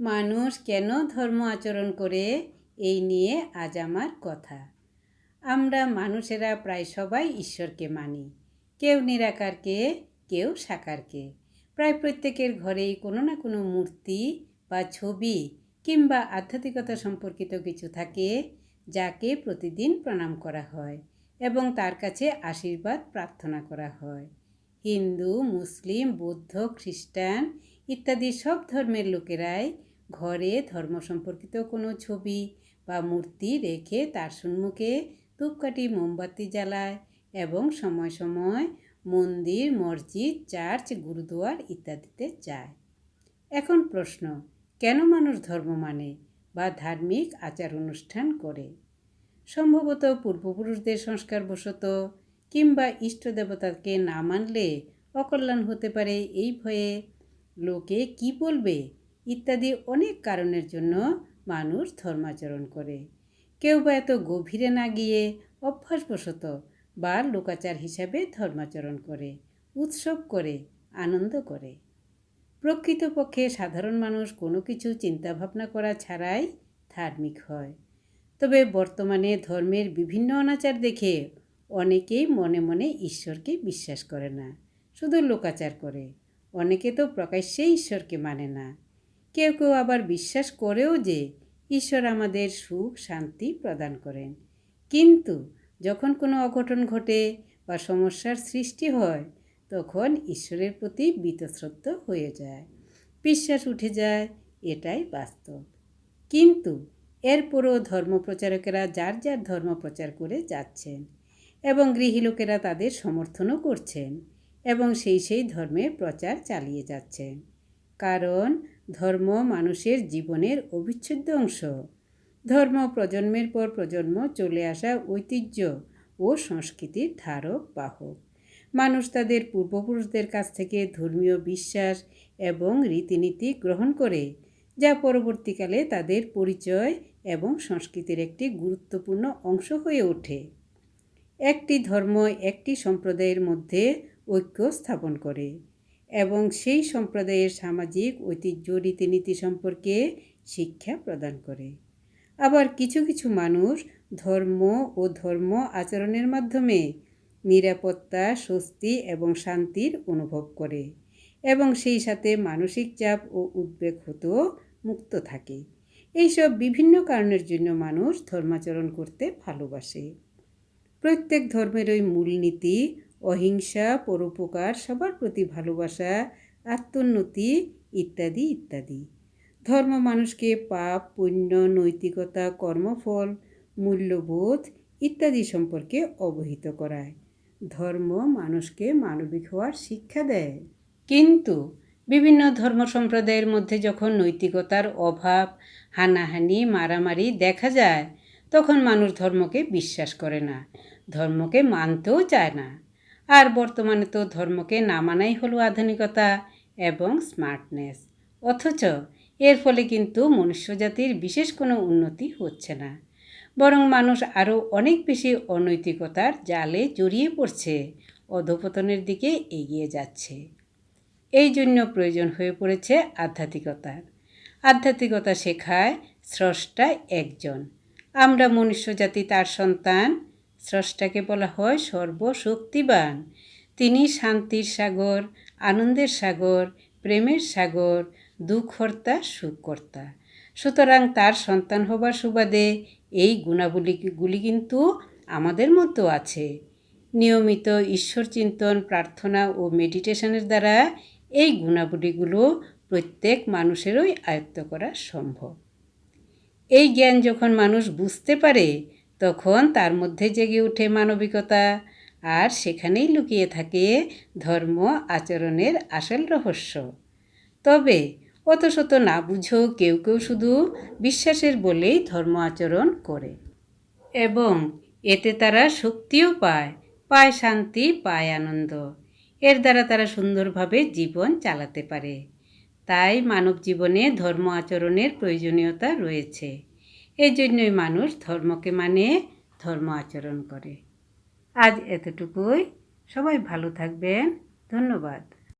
মানুষ কেন ধর্ম আচরণ করে? এই নিয়ে আজ আমার কথা। আমরা মানুষেরা প্রায় সবাই ঈশ্বরকে মানি। কেউ নিরাকারকে, কেউ সাকারকে। প্রায় প্রত্যেকের ঘরেই কোনো না কোনো মূর্তি বা ছবি কিংবা আধ্যাত্মিকতা সম্পর্কিত কিছু থাকে যাকে প্রতিদিন প্রণাম করা হয় এবং তার কাছে আশীর্বাদ প্রার্থনা করা হয়। হিন্দু, মুসলিম, বৌদ্ধ, খ্রিস্টান ইত্যাদি সব ধর্মের লোকেরাই ঘরে ধর্ম সম্পর্কিত কোনো ছবি বা মূর্তি রেখে তার সম্মুখে ধূপকাঠি, মোমবাতি জ্বালায় এবং সময় সময় মন্দির, মসজিদ, চার্চ, গুরুদুয়ার ইত্যাদিতে যায়। এখন প্রশ্ন, কেন মানুষ ধর্ম মানে বা ধার্মিক আচার অনুষ্ঠান করে? সম্ভবত পূর্বপুরুষদের সংস্কারবশত কিংবা ইষ্ট দেবতাকে না মানলে অকল্যাণ হতে পারে এই ভয়ে লোকে কি বলবে? ইত্যাদি অনেক কারণের জন্য মানুষ ধর্মাচরণ করে। কেউ বা এত গভীরে না গিয়ে অভ্যাসবশত বা লোকাচার হিসাবে ধর্মাচরণ করে, উৎসব করে, আনন্দ করে। প্রকৃতপক্ষে সাধারণ মানুষ কোনো কিছু চিন্তাভাবনা করা ছাড়াই ধার্মিক হয়। তবে বর্তমানে ধর্মের বিভিন্ন অনাচার দেখে অনেকেই মনে মনে ঈশ্বরকে বিশ্বাস করে না, শুধু লোকাচার করে। অনেকে তো প্রকাশ্যে ঈশ্বরকে মানে না। কেউ কেউ আবার বিশ্বাস করেও যে ঈশ্বর আমাদের সুখ, শান্তি প্রদান করেন। কিন্তু যখন কোনো অঘটন ঘটে বা সমস্যার সৃষ্টি হয়, তখন ঈশ্বরের প্রতি বীতশ্রদ্ধ হয়ে যায়। বিশ্বাস উঠে যায়, এটাই বাস্তব। কিন্তু এরপরও ধর্মপ্রচারকেরা যার যার ধর্ম প্রচার করে যাচ্ছেন এবং গৃহী লোকেরা তাদের সমর্থনও করছেন এবং সেই সেই ধর্মে প্রচার চালিয়ে যাচ্ছেন। কারণ ধর্ম মানুষের জীবনের অবিচ্ছেদ্য অংশ। ধর্ম প্রজন্মের পর প্রজন্ম চলে আসা ঐতিহ্য ও সংস্কৃতির ধারক বাহক। মানুষ তাদের পূর্বপুরুষদের কাছ থেকে ধর্মীয় বিশ্বাস এবং রীতিনীতি গ্রহণ করে, যা পরবর্তীকালে তাদের পরিচয় এবং সংস্কৃতির একটি গুরুত্বপূর্ণ অংশ হয়ে ওঠে। একটি ধর্ম একটি সম্প্রদায়ের মধ্যে ঐক্য স্থাপন করে। এবং সেই সম্প্রদায়ের সামাজিক ঐতিহ্য, রীতিনীতি সম্পর্কে শিক্ষা প্রদান করে। আবার কিছু কিছু মানুষ ধর্ম ও ধর্ম আচরণের মাধ্যমে নিরাপত্তা, স্বস্তি এবং শান্তির অনুভব করে এবং সেই সাথে মানসিক চাপ ও উদ্বেগ হতেও মুক্ত থাকে। এইসব বিভিন্ন কারণের জন্য মানুষ ধর্মাচরণ করতে ভালোবাসে। প্রত্যেক ধর্মের ধর্মেরই মূলনীতি অহিংসা, পরোপকার, সবার প্রতি ভালোবাসা, আত্মোন্নতি ইত্যাদি ইত্যাদি। ধর্ম মানুষকে পাপ, পুণ্য, নৈতিকতা, কর্মফল, মূল্যবোধ ইত্যাদি সম্পর্কে অবহিত করায়। ধর্ম মানুষকে মানবিক হওয়ার শিক্ষা দেয়। কিন্তু বিভিন্ন ধর্ম সম্প্রদায়ের মধ্যে যখন নৈতিকতার অভাব, হানাহানি, মারামারি দেখা যায়, তখন মানুষ ধর্মকে বিশ্বাস করে না। ধর্মকে মানতেও চায় না। আর বর্তমানে তো ধর্মকে না মানাই হলো আধুনিকতা এবং স্মার্টনেস। অথচ এর ফলে কিন্তু মনুষ্যজাতির বিশেষ কোনো উন্নতি হচ্ছে না। বরং মানুষ আরও অনেক বেশি অনৈতিকতার জালে জড়িয়ে পড়ছে, অধপতনের দিকে এগিয়ে যাচ্ছে। এই জন্য প্রয়োজন হয়ে পড়েছে আধ্যাত্মিকতার আধ্যাত্মিকতা শেখায় স্রষ্টা একজন। আমরা মনুষ্যজাতি তার সন্তান স্রষ্টাকে বলা হয় সর্বশক্তিবান। তিনি শান্তির সাগর, আনন্দের সাগর, প্রেমের সাগর দুঃখর্তা সুখকর্তা। সুতরাং তার সন্তান হবার সুবাদে এই গুণাবলীগুলি কিন্তু আমাদের মধ্যেও আছে। নিয়মিত ঈশ্বর চিন্তন প্রার্থনা ও মেডিটেশনের দ্বারা এই গুণাবলীগুলো প্রত্যেক মানুষেরই আয়ত্ত করা সম্ভব। এই জ্ঞান যখন মানুষ বুঝতে পারে তখন তার মধ্যে জেগে ওঠে মানবিকতা, আর সেখানেই লুকিয়ে থাকে ধর্ম, আচরণের আসল রহস্য। তবে অত শত না বুঝেও কেউ কেউ শুধু বিশ্বাসের বলেই ধর্ম আচরণ করে। এবং এতে তারা শক্তিও পায় পায় শান্তি, পায় আনন্দ। এর দ্বারা তারা সুন্দরভাবে জীবন চালাতে পারে। তাই মানব জীবনে ধর্ম আচরণের প্রয়োজনীয়তা রয়েছে। এই জন্যই মানুষ ধর্মকে মানে ধর্ম আচরণ করে। আজ এতটুকুই। সবাই ভালো থাকবেন। ধন্যবাদ।